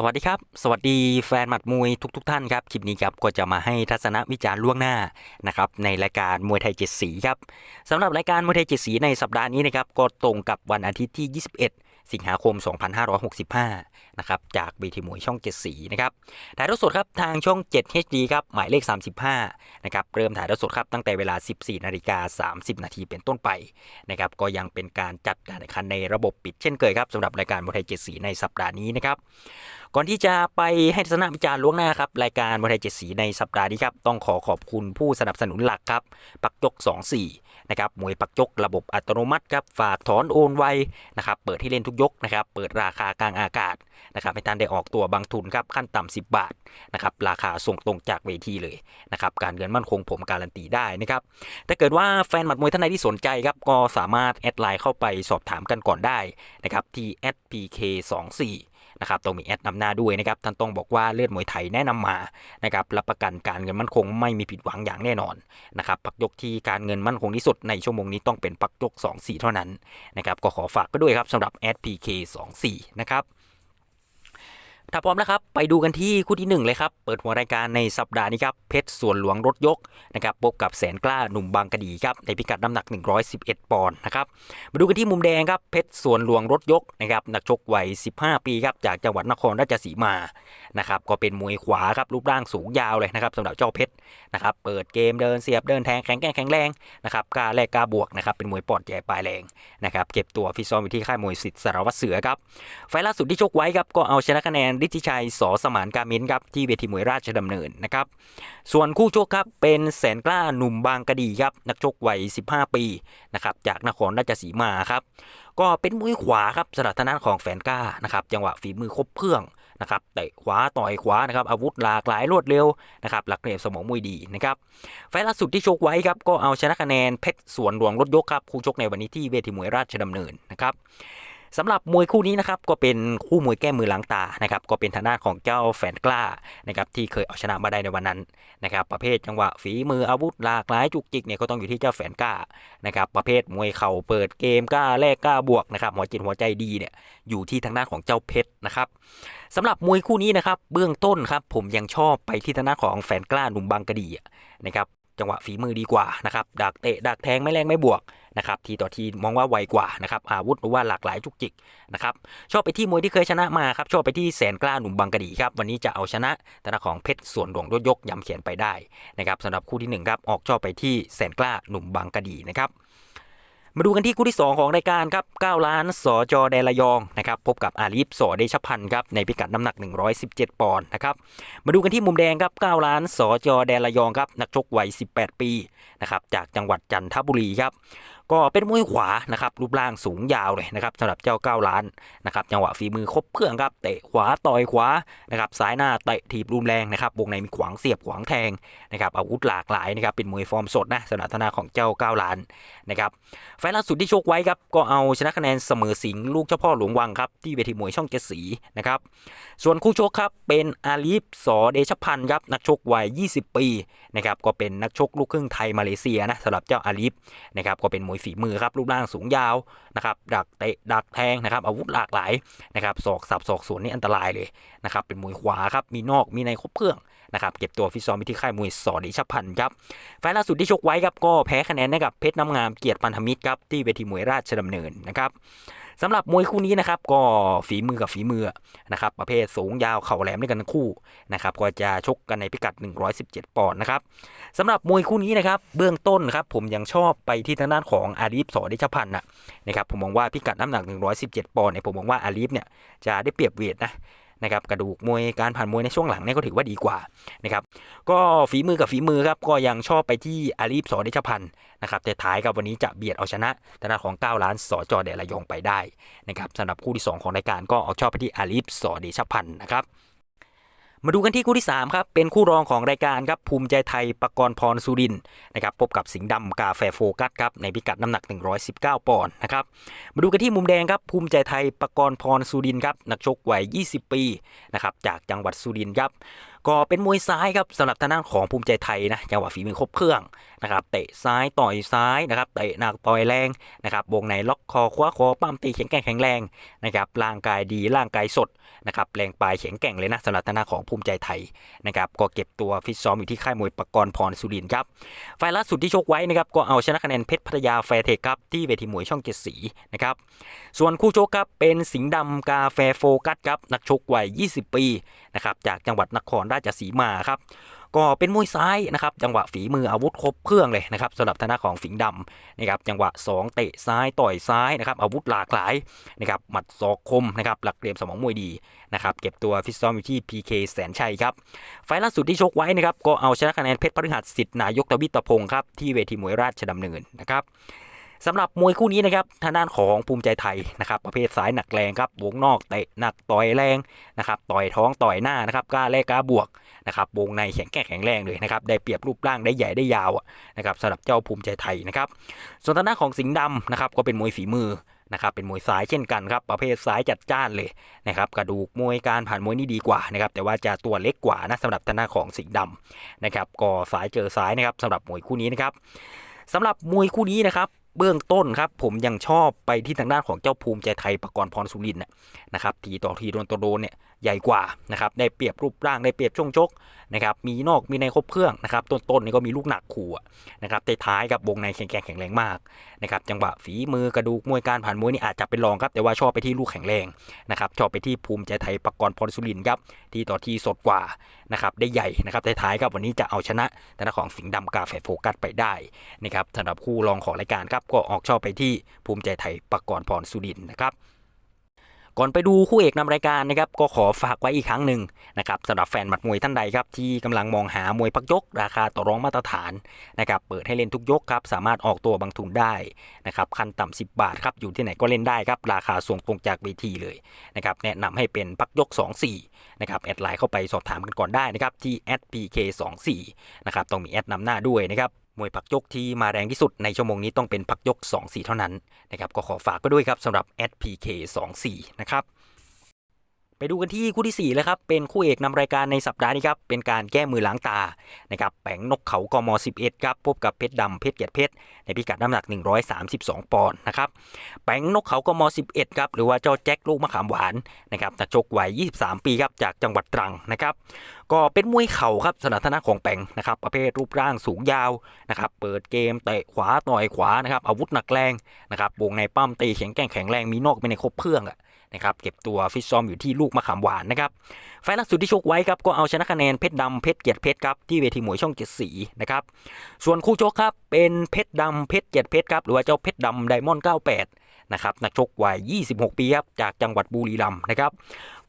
สวัสดีครับ สวัสดีแฟนหมัดมวยทุกๆทท่านครับ คลิปนี้ครับก็จะมาให้ทัศนวิจารณ์ล่วงหน้านะครับในรายการมวยไทยเจ็ดสีครับสำหรับรายการมวยไทยเจ็ดสีในสัปดาห์นี้นะครับก็ตรงกับวันอาทิตย์ที่ 21 สิงหาคม 2565 นะครับ จากเวทีมวยช่องเจ็ดสีนะครับ ถ่ายทอดสดครับทางช่อง 7 HD ครับ หมายเลข 35 นะครับ เริ่มถ่ายทอดสดครับตั้งแต่เวลา 14 นาฬิกา 30 นาทีเป็นต้นไปนะครับ ก็ยังเป็นการจัดการแข่งขันในระบบปิดเช่นเคยครับสำหรับรายการมวยไทยเจ็ดสีในสัปดาห์นี้นะครับ ก่อนที่จะไปให้ทัศนวิจารณ์ล่วงหน้าครับรายการมวยไทยเจ็ดสีในสัปดาห์นี้ครับต้องขอขอบคุณผู้สนับสนุนหลักครับ ปักจก24 นะครับมวยปักจกระบบอัตโนมัติครับฝากถอนโอนไวนะครับเปิดที่เล่นทุกยกนะครับเปิดราคากลางอากาศนะครับให้ท่านได้ออกตัวบางทุนครับขั้นต่ำ10 บาทนะครับราคาส่งตรงจากเวทีเลยนะครับการเงินมั่นคงผมการันตีได้นะครับถ้าเกิดว่าแฟนหมัดมวยท่านใดที่สนใจครับก็สามารถแอดไลน์เข้าไปสอบถามกันก่อนได้นะครับที่ @pk24 นะครับต้องมีแอดนำหน้าด้วยนะครับท่านต้องบอกว่าเลือดมวยไทยแนะนำมานะครับรับประกันการเงินมั่นคงไม่มีผิดหวังอย่างแน่นอนนะครับปักยกที่การเงินมั่นคงที่สุดในชั่วโมงนี้ต้องเป็นปักยก 24 เท่านั้นนะครับก็ขอฝากก็ด้วยครับสำหรับ SPK24 นะครับ ถ้าพร้อมแล้วครับ ไปดูกันที่คู่ที่หนึ่งเลยครับ เปิดหัวรายการในสัปดาห์นี้ครับ เพชรส่วนหลวงรถยกนะครับพบกับแสนกล้าหนุ่มบางกะดีครับ ในพิกัดน้ำหนัก 111 ปอนด์นะครับ มาดูกันที่มุมแดงครับ เพชรส่วนหลวงรถยกนะครับ นักชกวัย 15 ปีครับ จากจังหวัดนครราชสีมา นะครับ ก็เป็นมวยขวาครับ รูปร่างสูงยาวเลยนะครับสำหรับเจ้าเพชรนะครับ เปิดเกมเดินเสียบเดินแทงแข็งแกร่งแข็งแรงนะครับ กล้าแลกกล้าบวกนะครับ เป็นมวยปอดใหญ่ปลายแรงนะครับ เก็บตัวฟิซ้อมอยู่ที่ค่ายมวยสิทธิ์สารวัตรเสือครับ ไฟล์ล่าสุดที่ชกไว้ครับ ก็เอาชนะคะแนนฤทธิชัยสอสมานการมินครับที่เวทีมวยราชดำเนินนะครับ ส่วนคู่ชกครับเป็นแสนกล้าหนุ่มบางกะดีครับนักชกวัย 15 ปีนะครับจากนครราชสีมาครับก็เป็นมวยขวาครับสลับทางด้านของแฟนกล้านะครับจังหวะฝีมือครบเครื่องนะครับเตะขวาต่อยขวานะครับอาวุธหลากหลายรวดเร็วนะครับหลักเหลี่ยมสมองมวยดีนะครับไฟล์ล่าสุดที่ชกไว้ครับก็เอาชนะคะแนนเพชรสวนหลวงรถยกครับคู่ชกในวันนี้ที่เวทีมวยราชดำเนินนะครับ สำหรับมวยคู่นี้นะครับก็เป็นคู่มวยแก้มือล้างตานะครับก็เป็นทางด้านของเจ้าแฟนกล้านะครับที่เคยเอาชนะมาได้ในวันนั้นนะครับประเภทจังหวะฝีมืออาวุธหลากหลายจุกจิกเนี่ยก็ต้องอยู่ที่เจ้าแฟนกล้านะครับประเภทมวยเข่าเปิดเกมกล้าแลกกล้าบวกนะครับหัวจิตหัวใจดีเนี่ยอยู่ที่ทางด้านของเจ้าเพชรนะครับสำหรับมวยคู่นี้นะครับเบื้องต้นครับผมยังชอบไปที่ทางด้านของแฟนกล้าหนุ่มบางกะดีนะครับ จังหวะฝีมือดีกว่านะครับดักเตะดักแทงไม่แรงไม่บวกนะครับทีต่อทีมองว่าไวกว่านะครับอาวุธหรือว่าหลากหลายจุกจิกนะครับชอบไปที่มวยที่เคยชนะมาครับชอบไปที่แสนกล้าหนุ่มบางกะดีครับวันนี้จะเอาชนะทางด้าของเพชรส่วนหลวงรถยกย้ำเขียนไปได้นะครับสำหรับคู่ที่หนึ่งครับออกชอบไปที่แสนกล้าหนุ่มบางกะดีนะครับ มาดูกันที่คู่ที่ 2 ของรายการครับ9ล้านสอจอแดนระยองนะครับพบกับอาลีฟสอเดชพันธ์ครับในพิกัดน้ำหนัก 117 ปอนด์นะครับมาดูกันที่มุมแดงครับ9ล้านสอจอแดนระยองครับนักชกวัย 18 ปีนะครับจากจังหวัดจันทบุรีครับก็เป็นมวยขวานะครับรูปร่างสูงยาวเลยนะครับสำหรับเจ้า9ล้านนะครับจังหวะฝีมือครบเครื่องครับเตะขวาต่อยขวานะครับซ้ายหน้าเตะถีบรุนแรงนะครับวงในมีขวางเสียบขวางแทงนะครับอาวุธหลากหลายนะครับเป็นมวยฟอร์มสดนะสำหรับทางด้าของเจ้า9ล้านนะครับไฟล์ล่าสุดที่โชกไว้ครับก็เอาชนะคะแนนเสมอสิงลูกเจ้าพ่อหลวงวังครับที่เวทีมวยช่องเจสีนะครับส่วนคู่ชกครับเป็นอาลีฟสอเดชพันธ์ครับนักชกวัย 20 ปีนะครับก็เป็นนักชกลูกครึ่งไทยมาเลเซียนะสำหรับเจ้าอาลีฟนะครับก็เป็นมวยฝีมือครับรูปร่างสูงยาวนะครับดักเตะดักแทงนะครับอาวุธหลากหลายนะครับศอกสับศอกสวนนี่อันตรายเลยนะครับเป็นมวยขวาครับมีนอกมีในครบเครื่องนะครับเก็บตัวฟิซ้อมวิที่ค่ายมวยสอเดชพันธ์ครับไฟล์ล่าสุดที่ชกไว้ครับก็แพ้คะแนนให้กับเพชรน้ำงามเกียรติพันธมิตรครับที่เวทีมวยราชดำเนินนะครับ สำหรับมวยคู่นี้นะครับ ก็ฝีมือกับฝีมือนะครับ ประเภทสูงยาวเข่าแหลมด้วยกันทั้งคู่นะครับ ก็จะชกกันในพิกัด 117 ปอนด์นะครับสำหรับมวยคู่นี้นะครับ เบื้องต้นครับ ผมยังชอบไปที่ทางด้านของอาลีฟสอเดชพันธ์นะนะครับ ผมมองว่าพิกัดน้ำหนัก 117 ปอนด์เนี่ยผมมองว่าอาลีฟเนี่ยจะได้เปรียบเวทนะ นะครับกระดูกมวยการผ่านมวยในช่วงหลังเนี่ยก็ถือว่าดีกว่านะครับก็ฝีมือกับฝีมือครับก็ยังชอบไปที่อาลีฟสอเดชพันธ์นะครับแต่ท้ายกับวันนี้จะเบียดเอาชนะทาด้าของ 9 ล้านสอจอเดลยองไปได้นะครับสำหรับคู่ที่ 2 ของรายการก็ออกชอบไปที่อาลีฟสอเดชพันธ์นะครับ มาดูกันที่คู่ที่ 3 ครับ เป็นคู่รองของรายการครับภูมิใจไทยปกรณ์พรสุรินนะครับพบกับสิงห์ดำกาแฟโฟกัสครับในพิกัดน้ำหนัก 119 ปอนด์นะครับมาดูกันที่มุมแดงครับภูมิใจไทยปกรณ์พรสุรินครับนักชกวัย 20 ปีนะครับจากจังหวัดสุรินทร์ครับก็เป็นมวยซ้ายครับสำหรับทางด้านของภูมิใจไทยนะจังหวะฝีมือครบเครื่องนะครับเตะซ้ายต่อยซ้ายนะครับเตะหนักต่อยแรงนะครับวงในล็อกคอคว้าคอปั้มตีแข็งแกร่งแข็งแรงนะครับร่างกายดีร่างกายสดนะครับแรงปลายแข็งแกร่งเลยนะสำหรับทางด้านของภูมิใจไทยนะครับก็เก็บตัวฟิตซ้อมอยู่ที่ค่ายมวยปกรณ์พรสุรินทร์ครับไฟล์ล่าสุดที่ชกไว้นะครับก็เอาชนะคะแนนเพชรพัทยาแฟร์เทคครับที่เวทีมวยช่องเจ็ดสีนะครับส่วนคู่ชกครับเป็นสิงห์ดำกาแฟโฟกัสครับนักชกวัย 20 ปีนะครับจากจังหวัดนครราชสีมาครับ ก็เป็นมวยซ้ายนะครับจังหวะฝีมืออาวุธครบเครื่องเลยนะครับสำหรับทางด้าของสิงห์ดำนะครับจังหวะ 2 เตะซ้ายต่อยซ้ายนะครับอาวุธหลากหลายนะครับหมัดศอกคมนะครับหลักเหลี่ยมสมองมวยดีนะครับเก็บตัวฟิตซ้อมอยู่ที่ PK แสนชัยครับไฟล์ล่าสุดที่ชกไว้นะครับก็เอาชนะคะแนนเพชรพฤหัสสิทธิ์นายกตวิตพงศ์ครับที่เวทีมวยราชดำเนินนะครับ สำหรับมวยคู่นี้นะครับทางด้านของภูมิใจไทยนะครับประเภทสายหนักแรงครับวงนอกเตะหนักต่อยแรงนะครับต่อยท้องต่อยหน้านะครับกล้าแลกกล้าบวกนะครับวงในแข็งแกร่งแข็งแรงเลยนะครับได้เปรียบรูปร่างได้ใหญ่ได้ยาวนะครับสำหรับเจ้าภูมิใจไทยนะครับส่วนทางด้านของสิงห์ดำนะครับก็เป็นมวยฝีมือนะครับเป็นมวยซ้ายเช่นกันครับประเภทซ้ายจัดจ้านเลยนะครับกระดูกมวยการผ่านมวยนี่ดีกว่านะครับแต่ว่าจะตัวเล็กกว่านะสำหรับทางด้าของสิงห์ดำนะครับก็สายเจอสายนะครับสำหรับมวยคู่นี้นะครับสำหรับมวยคู่นี้นะครับ เบื้องต้นครับผมยังชอบไปที่ทางด้านของเจ้าภูมิใจไทยประกรณ์พรสุรินทร์น่ะนะครับทีต่อทีโดนตัวโดนเนี่ย ใหญ่กว่านะครับได้เปรียบรูปร่างได้เปรียบช่วงชกนะครับมีนอกมีในครบเครื่องนะครับต้นๆนี่ก็มีลูกหนักขู่นะครับท้ายๆกับวงในแข็งแกร่งแข็งแรงมากนะครับจังหวะฝีมือกระดูกมวยการผ่านมวยนี่อาจจะเป็นรองครับแต่ว่าชอบไปที่ลูกแข็งแรงนะครับชอบไปที่ภูมิใจไทยปกรณ์พรสุรินครับที่ต่อที่สดกว่านะครับได้ใหญ่นะครับท้ายๆครับวันนี้จะเอาชนะทางของสิงห์ดำกาแฟโฟกัสไปได้นะครับสำหรับคู่รองของรายการครับก็ออกชอบไปที่ภูมิใจไทยปกรณ์พรสุรินนะครับ ก่อนไปดูคู่เอกนำรายการนะครับก็ขอฝากไว้อีกครั้งหนึ่งนะครับสำหรับแฟนหมัดมวยท่านใดครับที่กำลังมองหามวยพักยก ราคาต่อรองมาตรฐานนะครับเปิดให้เล่นทุกยกครับสามารถออกตัวบางทุนได้นะครับขั้นต่ำ10 บาทครับอยู่ที่ไหนก็เล่นได้ครับราคาส่งตรงจากเวทีเลยนะครับแนะนำให้เป็นพักยก 24นะครับแอดไลน์เข้าไปสอบถามกันก่อนได้นะครับที่ @pk24 นะครับต้องมีแอดนำหน้าด้วยนะครับ มวยพักยกที่มาแรงที่สุดในชั่วโมงนี้ต้องเป็นพักยก 2 4 เท่านั้นนะครับก็ขอฝากก็ด้วยครับสำหรับ SPK 2 4 นะครับไปดูกันที่คู่ที่ 4 แล้วครับ เป็นคู่เอกนำรายการในสัปดาห์นี้ครับ เป็นการแก้มือล้างตา นะครับ แปงนกเขากม 11 ครับ พบกับเพชรดำเพชรเกียรติเพชร ในพิกัดน้ำหนัก 132 ปอนด์นะครับ แปงนกเขากม 11 ครับ หรือว่าเจ้าแจ็คลูกมะขามหวาน นะครับนักชกวัย 23 ปีครับ จากจังหวัดตรังนะครับ ก็เป็นมวยเข่าครับสนับสนุนของแปงนะครับประเภทรูปร่างสูงยาวนะครับเปิดเกมเตะขวาต่อยขวานะครับอาวุธหนักแรงนะครับวงในปั้มตีแข็งแกร่งแข็งแรงมีนอกเป็นในครบเครื่องอะนะครับเก็บตัวฟิตซ้อมอยู่ที่ลูกมะขามหวานนะครับไฟล์ล่าสุดที่ชกไว้ครับก็เอาชนะคะแนนเพชรดำเพชรเกียรติเพชรครับที่เวทีมวยช่องเจ็ดสีนะครับส่วนคู่ชกครับเป็นเพชรดำเพชรเกียรติเพชรครับหรือว่าเจ้าเพชรดำไดมอนด์98 นะครับนักชกวัย 26 ปีครับจากจังหวัดบุรีรัมย์นะครับ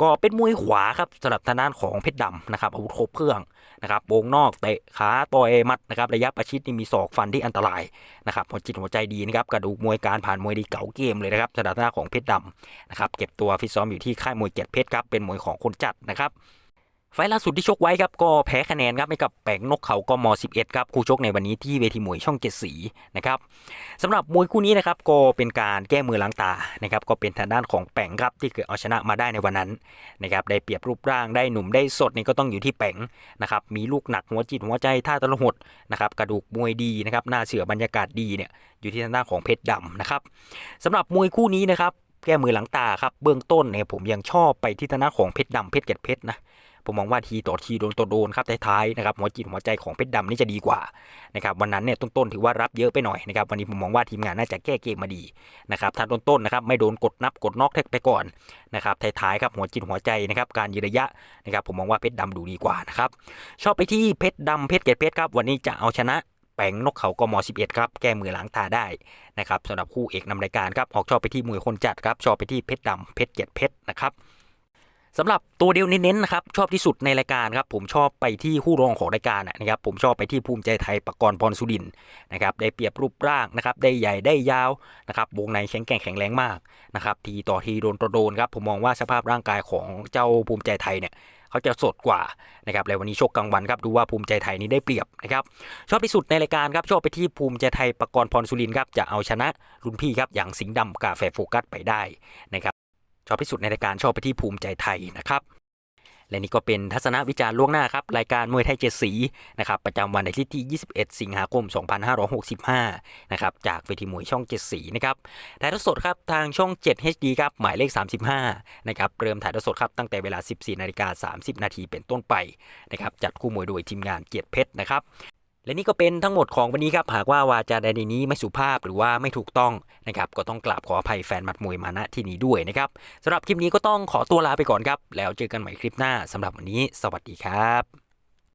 ก็เป็นมวยขวาครับสำหรับทางด้านของเพชรดำนะครับอาวุธครบเครื่องนะครับวงนอกเตะขาต่อยมัดนะครับระยะประชิดนี่มีศอกฟันที่อันตรายนะครับหัวจิตหัวใจดีนะครับกระดูกมวยการผ่านมวยดีเก่าเกมเลยนะครับสำหรับทางด้านของเพชรดำนะครับเก็บตัวฟิตซ้อมอยู่ที่ค่ายมวยเกียรติเพชรครับเป็นมวยของคนจัดนะครับ ไฟล์ล่าสุดที่ชกไว้ครับก็แพ้คะแนนครับให้กับแปงนกเขากม11ครับคู่ชกในวันนี้ที่เวทีมวยช่องเจ็ดสีนะครับสำหรับมวยคู่นี้นะครับก็เป็นการแก้มือล้างตานะครับก็เป็นทางด้านของแปงครับที่เกิดเอาชนะมาได้ในวันนั้นนะครับได้เปรียบรูปร่างได้หนุ่มได้สดนี่ก็ต้องอยู่ที่แปงนะครับมีลูกหนักหัวจิตหัวใจท่าตะลหดนะครับกระดูกมวยดีนะครับหน้าเสือบรรยากาศดีเนี่ยอยู่ที่ทางด้านของเพชรดำนะครับสำหรับมวยคู่นี้นะครับแก้มือหลังตาครับเบื้องต้นเนี่ยผมยังชอบไปที่ทางด้านของเพชรดำเพชรเกตเพชรนะ ผมมองว่าทีต่อทีโดนตัวโดนครับท้ายๆนะครับหัวจิตหัวใจของเพชรดำนี่จะดีกว่านะครับวันนั้นเนี่ยต้นๆถือว่ารับเยอะไปหน่อยนะครับวันนี้ผมมองว่าทีมงานน่าจะแก้เกมมาดีนะครับถ้าต้นๆนะครับไม่โดนกดนับกดนอกแท็กไปก่อนนะครับท้ายๆครับหัวจิตหัวใจนะครับการยืนระยะนะครับผมมองว่าเพชรดำดูดีกว่านะครับชอบไปที่เพชรดำเพชรเกตเพชรครับวันนี้จะเอาชนะแปงนกเขากม11 ครับ แก้มือล้างตาได้นะครับสำหรับคู่เอกนำรายการครับ ออกชอบไปที่มวยคนจัดครับ ชอบไปที่เพชรดำเพชรเกตเพชรนะครับ สำหรับตัวเดียวเน้นๆนะครับชอบที่สุดในรายการครับผมชอบไปที่คู่รองของรายการนะครับผมชอบไปที่ภูมิใจไทยปกรณ์พรสุดินทร์นะครับได้เปรียบรูปร่างนะครับได้ใหญ่ได้ยาวนะครับวงในแข็งแกร่งแข็งแรงมากนะครับทีต่อทีโดนตัวโดนครับผมมองว่าสภาพร่างกายของเจ้าภูมิใจไทยเนี่ยเขาจะสดกว่านะครับแล้ววันนี้โชกกลางวันครับดูว่าภูมิใจไทยนี้ได้เปรียบนะครับชอบที่สุดในรายการครับชอบไปที่ภูมิใจไทยปกรณ์พรสุรินทร์ครับจะเอาชนะรุ่นพี่ครับอย่างสิงห์ดำกาแฟโฟกัสไปได้นะครับ ชอบที่สุดในรายการชอบไปที่ภูมิใจไทยนะครับและนี่ก็เป็นทัศนวิจารณ์ล่วงหน้าครับ รายการมวยไทยเจ็ดสีนะครับประจำวันอาทิตย์ที่ 21 สิงหาคม 2565 นะครับจากเวทีมวยช่อง7สีนะครับถ่ายทอดสดครับทางช่อง 7 HD ครับหมายเลข 35 นะครับเริ่มถ่ายทอดสดครับตั้งแต่เวลา 14 นาฬิกา 30 นาทีเป็นต้นไปนะครับจัดคู่มวยโดยทีมงานเกียรติเพชรนะครับ และนี่ก็เป็นทั้งหมดของวันนี้ครับ หากว่าวาจาใดในนี้ไม่สุภาพหรือว่าไม่ถูกต้องนะครับ ก็ต้องกราบขออภัยแฟนมัดมวยมาณที่นี้ด้วยนะครับสำหรับคลิปนี้ก็ต้องขอตัวลาไปก่อนครับ แล้วเจอกันใหม่คลิปหน้าสำหรับวันนี้ สวัสดีครับ